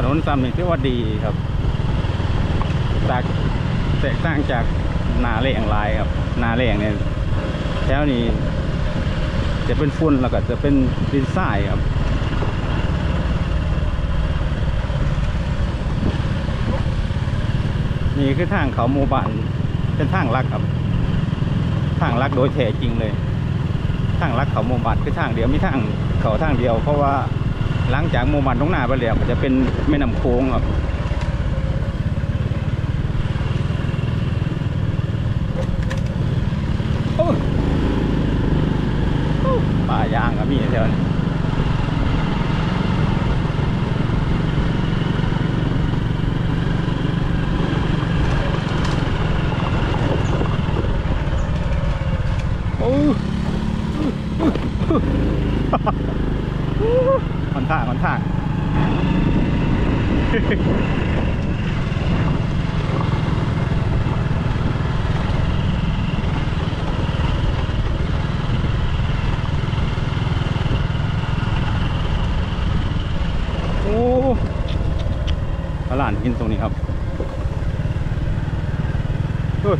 ถนนซ้ำนี่ถือว่าดีครับแตกแตกต่างจากนาแรงลายครับ นาแรงเนี่ยแถวนี้จะเป็นฝุ่นแล้วก็จะเป็นดินทรายครับนี่คือทางเขาหมู่บ้านเป็นทางลักครับ ทางลักโดยแท้จริงเลย ทางลักเขาหมู่บ้านคือทางเดียวมีทางเขาทางเดียว เพราะว่า หลังจากหมู่บ้านตรงหน้าไปแล้วก็จะเป็นแม่น้ำโค้งครับโอ้ยยป่ายางก็มีแถวนี้โอ้ ยมันทางมันทางโอ้ตลาดกินตรงนี้ครับเฮ้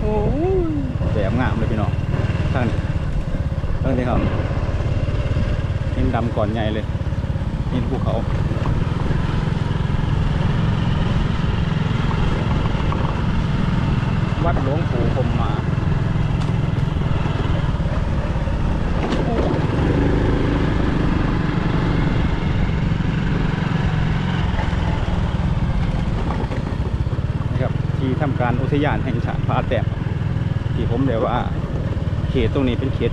โอ้ยแบบงามเลยพี่น้องทางนี้ ทางนี้ครับหินดำก่อนใหญ่เลยหินภูเขาวัดหลวงปู่พมมานะครับที่ทำการอุทยานแห่งชาติพระแต้มที่ผมเรียกว่า เขตตรงนี้เป็นเขต